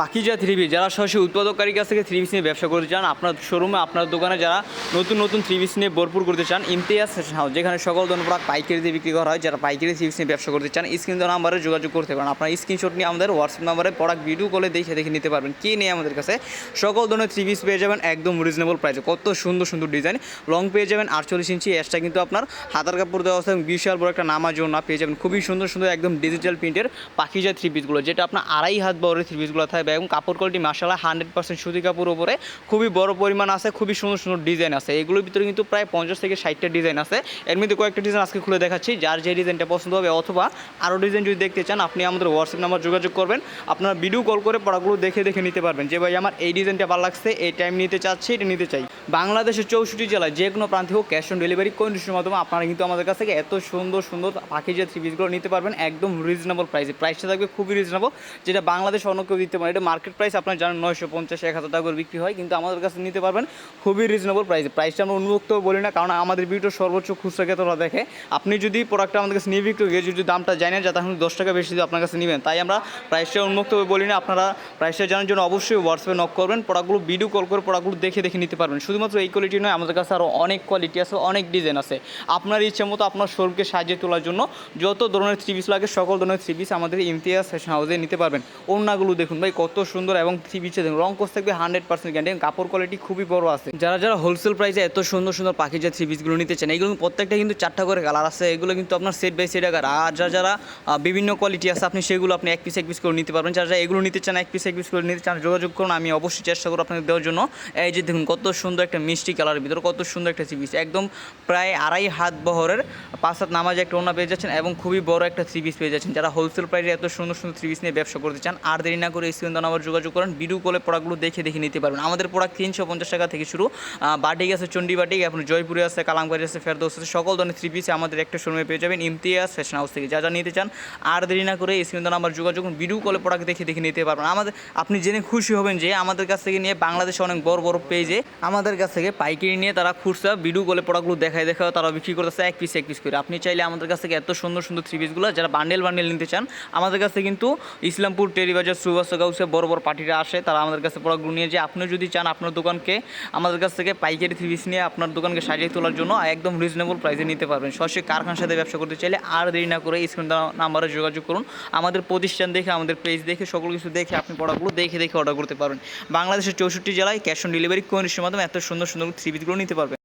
Pakiza three piece যারা সরাসরি উৎপাদককারীর কাছ থেকে থ্রি পিস নিয়ে ব্যবসা করতে চান, আপনার শোরুমে আপনার দোকানে যারা নতুন নতুন থ্রি পিস নিয়ে ভরপুর করতে চান, ইমতিয়াজ ফ্যাশন হাউস যেখানে সকল ধরনের প্রোডাক্ট পাইকারি দিয়ে বিক্রি করা হয়, যারা পাইকারি থ্রি পিস নিয়ে ব্যবসা করতে চান, স্ক্রিন নাম্বারে যোগাযোগ করতে পারেন। আপনার স্ক্রিনশট নিয়ে আমাদের হোয়াটসঅ্যাপ নাম্বারে প্রোডাক্ট ভিডিও কলে দেখে দেখে নিতে পারবেন কি নিয়ে আমাদের কাছে সকল ধরনের থ্রি পিস পেয়ে যাবেন একদম রিজনেবল প্রাইসে কত সুন্দর সুন্দর ডিজাইন লং পেয়ে যাবেন আটচল্লিশ ইঞ্চি এক্সট্রা কিন্তু আপনার হাতার কাপড় দেওয়া আছে এবং বিশাল বড় একটা নামার জন্য পেয়ে যাবেন। খুবই সুন্দর সুন্দর, একদম ডিজিটাল প্রিন্টের পাখিজা থ্রি পিসগুলো যেটা আপনার আড়াই হাত বড় থ্রি পিসগুলো থাকবে এবং কাপড় কোয়ালিটি মাসালা হান্ড্রেড পার্সেন্ট সুতি কাপড় উপরে। খুবই বড় পরিমাণ আছে, খুবই সুন্দর সুন্দর ডিজাইন আছে। এগুলোর ভিতরে কিন্তু প্রায় পঞ্চাশ থেকে ষাটটা ডিজাইন আছে। এর মধ্যে কয়েকটা ডিজাইন আজকে খুলে দেখাচ্ছি। যার যে ডিজাইনটা পছন্দ হবে অথবা আরও ডিজাইন যদি দেখতে চান, আপনি আমাদের হোয়াটসঅ্যাপ নাম্বার যোগাযোগ করবেন। আপনারা ভিডিও কল করে পড়াগুলো দেখে দেখে নিতে পারবেন যে, ভাই, আমার এই ডিজাইনটা ভালো লাগছে, এই টাইম নিতে চাচ্ছি, এটা নিতে চাই। বাংলাদেশের চৌষট্টি জেলায় যে কোনো প্রান্তে হোক ক্যাশ অন ডেলিভারি কন্ডিশনের মাধ্যমে আপনারা কিন্তু আমাদের কাছ থেকে এত সুন্দর সুন্দর পাখি যে থ্রি পিসগুলো নিতে পারবেন, একদম রিজনেবল প্রাইসে প্রাইসটা থাকবে খুবই রিজনেবল যেটা বাংলাদেশ অন্য কেউ দিতে পারে। এটা মার্কেট প্রাইস আপনার জানেন নয়শো পঞ্চাশ, এক হাজার টাকা করে বিক্রি হয়, কিন্তু আমাদের কাছে নিতে পারবেন খুবই রিজনেবল প্রাইসে প্রাইসটা আমরা উন্মুক্ত বলি না, কারণ আমাদের ভিডিও সর্বোচ্চ খুচরা ক্রেতারা দেখে, আপনি যদি প্রোডাক্টটা আমাদের কাছে নিয়ে বিক্রি গিয়ে যদি দামটা জানেন যা তাহলে দশ টাকা বেশি আপনার কাছে নেবেন। তাই আমরা প্রাইসটা উন্মুক্ত বলি না, আপনারা প্রাইসটা জানার জন্য অবশ্যই হোয়াটসঅ্যাপে নক করবেন প্রোডাক্টগুলো ভিডিও কল করে প্রোডাক্টগুলো দেখে দেখে নিতে পারবেন। শুধুমাত্র এই কোয়ালিটি নয়, আমাদের কাছে আরও অনেক কোয়ালিটি আছে, অনেক ডিজাইন আছে। আপনার ইচ্ছে মতো আপনার শোরুমকে সাজিয়ে তোলার জন্য যত ধরনের থ্রি পিস লাগে, সকল ধরনের থ্রি পিস আমাদের ইমতিয়াজ ফ্যাশন হাউসে নিতে পারবেন। ওড়নাগুলো দেখুন ভাই কত সুন্দর এবং থ্রি পিসে দেখুন রং কোর্স থাকবে হান্ড্রেড পার্সেন্ট গ্যান্ডি কাপড় কোয়ালিটি খুবই বড় আছে। যারা যারা হোলসেল প্রাইসে এত সুন্দর সুন্দর পাখি যে থ্রি পিসগুলো নিতে চান, এগুলো প্রত্যেকটা কিন্তু চারটা করে কালার আছে। এগুলো কিন্তু আপনার সেট বাই সেট আকার আর যারা যারা বিভিন্ন কোয়ালিটি আছে, আপনি সেগুলো আপনি এক পিস এক পিস করে নিতে পারবেন। যারা যারা এগুলো নিতে চান, এক পিস এক পিস করে নিতে চান, যোগাযোগ করুন। আমি অবশ্যই চেষ্টা করব আপনাকে দেওয়ার জন্য। এই যে দেখুন, কত সুন্দর একটা মিষ্টি কালারের ভিতরে, কত সুন্দর একটা থ্রি পিস একদম প্রায় আড়াই হাত বহরের পাঁচ হাত নামাজে একটা ওনা পেয়ে যাচ্ছেন এবং খুবই বড় একটা থ্রি পিস পেয়ে যাচ্ছেন। যারা হোলসেল প্রাইসে এত সুন্দর সুন্দর থ্রি পিস নিয়ে ব্যবসা করতে চান, আর দেরি না করে স্ক্রিন নাম্বার যোগাযোগ করেন ভিডিও কলে প্রোডাক্টগুলো দেখে দেখে নিতে পারবেন। আমাদের প্রোডাক্ট তিনশো পঞ্চাশ টাকা থেকে শুরু। বাটিক আছে চণ্ডী বাটিক এখন জয়পুরে আছে কালামবাড়ি আছে, ফেরদৌস আছে, সকল ধরনের থ্রি পিসে আমাদের একটা শোরুমে পেয়ে যাবেন। ইমতিয়াজ ফ্যাশন হাউস থেকে যা যা নিতে চান, আর দেরি না করে স্ক্রিন নাম্বার যোগাযোগ করুন ভিডিও কলে প্রোডাক্ট দেখে দেখে নিতে পারবেন। আমাদের, আপনি জেনে খুশি হবেন যে আমাদের কাছ থেকে নিয়ে বাংলাদেশে অনেক বড় বড় পেজে আমাদের কাছ থেকে পাইকারি নিয়ে তারা খুচরা ভিডিও কলে প্রোডাক্টগুলো দেখায় দেখায় তারা বিক্রি করতেছে এক পিস এক পিস করে। আপনি চাইলে আমাদের কাছ থেকে এত সুন্দর সুন্দর থ্রি পিসগুলো যারা বান্ডেল বান্ডেল নিতে চান, আমাদের কাছে কিন্তু ইসলামপুর, টেরিবাজার গাউসে বড় বড় পার্টিরা আসে, তারা আমাদের কাছে প্রোডাক্টগুলো নিয়ে যে আপনি যদি চান আপনার দোকানকে আমাদের কাছ থেকে পাইকারি থ্রি পিস নিয়ে আপনার দোকানকে সাজিয়ে তোলার জন্য একদম রিজনেবল প্রাইসে নিতে পারবেন। সরাসরি কারখানার সাথে ব্যবসা করতে চাইলে আর দেরি না করে স্ক্রিন নাম্বারে যোগাযোগ করুন। আমাদের প্রতিষ্ঠান দেখে, আমাদের পেজ দেখে, সকল কিছু দেখে আপনি প্রোডাক্টগুলো দেখে দেখে অর্ডার করতে পারবেন। বাংলাদেশের চৌষট্টি জেলায় ক্যাশ অন ডেলিভারি কোন মাধ্যমে এত সুন্দর সুন্দর থ্রি পিসগুলো নিতে পারবেন।